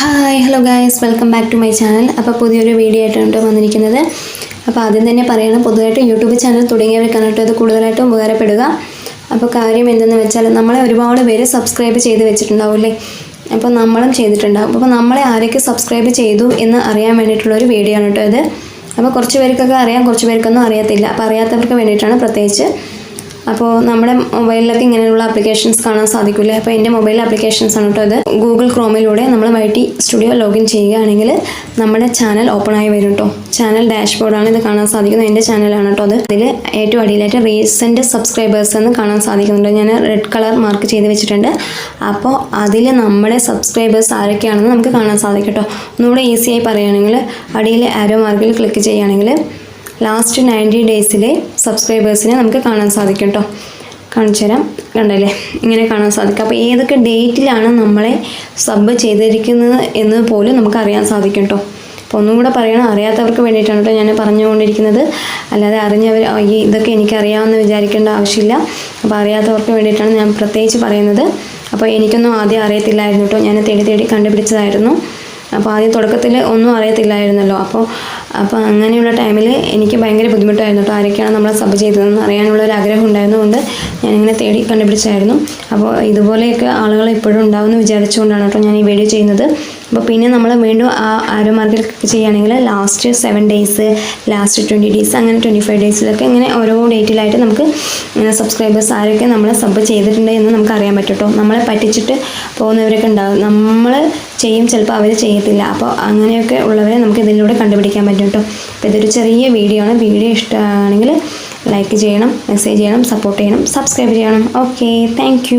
Hi hello guys welcome back to my channel അപ്പോൾ പുതിയൊരു video ആയിട്ടാണ് വന്നിരിക്കുന്നത്. അപ്പോൾ ആദ്യം തന്നെ പറയണം പൊതുവായിട്ട് യൂട്യൂബ് ചാനൽ തുടങ്ങിയവർക്കാണ് കേട്ടോ ഇത് കൂടുതലായിട്ടും ഉപകാരപ്പെടുക. അപ്പോൾ കാര്യം എന്തെന്ന് വെച്ചാൽ നമ്മളെ ഒരുപാട് പേര് സബ്സ്ക്രൈബ് ചെയ്ത് വെച്ചിട്ടുണ്ടാവില്ലേ അപ്പോൾ നമ്മളും ചെയ്തിട്ടുണ്ടാവും. അപ്പോൾ നമ്മളെ ആരൊക്കെ സബ്സ്ക്രൈബ് ചെയ്തു എന്ന് അറിയാൻ വേണ്ടിയിട്ടുള്ളൊരു വീഡിയോ ആണ് കേട്ടോ ഇത്. അപ്പോൾ കുറച്ച് പേർക്കൊക്കെ അറിയാം കുറച്ച് പേർക്കൊന്നും അറിയത്തില്ല. അപ്പോൾ അറിയാത്തവർക്ക് വേണ്ടിയിട്ടാണ് പ്രത്യേകിച്ച് അപ്പോൾ നമ്മുടെ മൊബൈലിലൊക്കെ ഇങ്ങനെയുള്ള ആപ്ലിക്കേഷൻസ് കാണാൻ സാധിക്കില്ല? അപ്പോൾ എന്റെ മൊബൈൽ ആപ്ലിക്കേഷൻസ് ആണ് കേട്ടോ ഇത്. ഗൂഗിൾ ക്രോമിലൂടെ നമ്മൾ വൈ ടി സ്റ്റുഡിയോ ലോഗിൻ ചെയ്യുകയാണെങ്കിൽ നമ്മുടെ ചാനൽ ഓപ്പൺ ആയി വരും കേട്ടോ. ചാനൽ ഡാഷ്ബോർഡാണ് ഇത് കാണാൻ സാധിക്കുന്നത്. എന്റെ ചാനലാണ് കേട്ടോ അത് അതിൽ ഏറ്റവും അടിയിലായിട്ട് റീസെന്റ് സബ്സ്ക്രൈബേഴ്സ് എന്ന് കാണാൻ സാധിക്കുന്നുണ്ട്. ഞാൻ റെഡ് കളർ മാർക്ക് ചെയ്ത് വെച്ചിട്ടുണ്ട്. അപ്പോൾ അതിൽ നമ്മുടെ സബ്സ്ക്രൈബേഴ്സ് ആരൊക്കെയാണെന്ന് നമുക്ക് കാണാൻ സാധിക്കും കേട്ടോ. ഒന്നുകൂടെ ഈസിയായി പറയുകയാണെങ്കിൽ അടിയിൽ ആരോ മാർക്കിൽ ക്ലിക്ക് ചെയ്യുകയാണെങ്കിൽ ലാസ്റ്റ് നയന്റി ഡേയ്സിലെ സബ്സ്ക്രൈബേഴ്സിനെ നമുക്ക് കാണാൻ സാധിക്കും കേട്ടോ കാണിച്ചു തരാം. കണ്ടല്ലേ? ഇങ്ങനെ കാണാൻ സാധിക്കും. അപ്പോൾ ഏതൊക്കെ ഡേറ്റിലാണ് നമ്മളെ സബ് ചെയ്തിരിക്കുന്നത് എന്ന് പോലും നമുക്ക് അറിയാൻ സാധിക്കും കേട്ടോ അപ്പോൾ ഒന്നും കൂടെ പറയണം. അറിയാത്തവർക്ക് വേണ്ടിയിട്ടാണ് കേട്ടോ ഞാൻ പറഞ്ഞുകൊണ്ടിരിക്കുന്നത്. അല്ലാതെ അറിഞ്ഞവർ "ആ, ഈ ഇതൊക്കെ എനിക്കറിയാമെന്ന് വിചാരിക്കേണ്ട ആവശ്യമില്ല. അപ്പോൾ അറിയാത്തവർക്ക് വേണ്ടിയിട്ടാണ് ഞാൻ പ്രത്യേകിച്ച് പറയുന്നത്. അപ്പോൾ എനിക്കൊന്നും ആദ്യം അറിയത്തില്ലായിരുന്നു കേട്ടോ ഞാൻ തേടി തേടി കണ്ടുപിടിച്ചതായിരുന്നു. അപ്പോൾ ആദ്യം തുടക്കത്തിൽ ഒന്നും അറിയത്തില്ലായിരുന്നല്ലോ. അപ്പോൾ അപ്പോൾ അങ്ങനെയുള്ള ടൈമിൽ എനിക്ക് ഭയങ്കര ബുദ്ധിമുട്ടായിരുന്നു കേട്ടോ. ആരൊക്കെയാണ് നമ്മളെ സബ് ചെയ്തതെന്ന് അറിയാനുള്ള ഒരു ആഗ്രഹം ഉണ്ടായിരുന്നതുകൊണ്ട് ഞാനിങ്ങനെ തേടി കണ്ടുപിടിച്ചായിരുന്നു. അപ്പോൾ ഇതുപോലെയൊക്കെ ആളുകൾ ഇപ്പോഴും ഉണ്ടാവുമെന്ന് വിചാരിച്ചുകൊണ്ടാണ് കേട്ടോ ഞാൻ ഈ വീഡിയോ ചെയ്യുന്നത്. അപ്പോൾ പിന്നെ നമ്മൾ വീണ്ടും ആ ആരോ മാർക്കിൽ ക്ലിക്ക് ചെയ്യുകയാണെങ്കിൽ last seven days last twenty days അങ്ങനെ ട്വന്റി ഫൈവ് ഡേയ്സിലൊക്കെ ഇങ്ങനെ ഓരോ ഡേറ്റിലായിട്ട് നമുക്ക് സബ്സ്ക്രൈബേഴ്സ് ആരൊക്കെ നമ്മൾ സബ് ചെയ്തിട്ടുണ്ട് എന്ന് നമുക്ക് അറിയാൻ പറ്റും കേട്ടോ നമ്മളെ പറ്റിച്ചിട്ട് പോകുന്നവരൊക്കെ ഉണ്ടാകും നമ്മൾ ചെയ്യും ചിലപ്പോൾ അവർ ചെയ്യത്തില്ല. അപ്പോൾ അങ്ങനെയൊക്കെ ഉള്ളവരെ നമുക്ക് ഇതിലൂടെ കണ്ടുപിടിക്കാൻ പറ്റും കേട്ടോ അപ്പോൾ ഇതൊരു ചെറിയ വീഡിയോ ആണ്. വീഡിയോ ഇഷ്ടമാണെങ്കിൽ ലൈക്ക് ചെയ്യണം മെസ്സേജ് ചെയ്യണം സപ്പോർട്ട് ചെയ്യണം സബ്സ്ക്രൈബ് ചെയ്യണം. Okay thank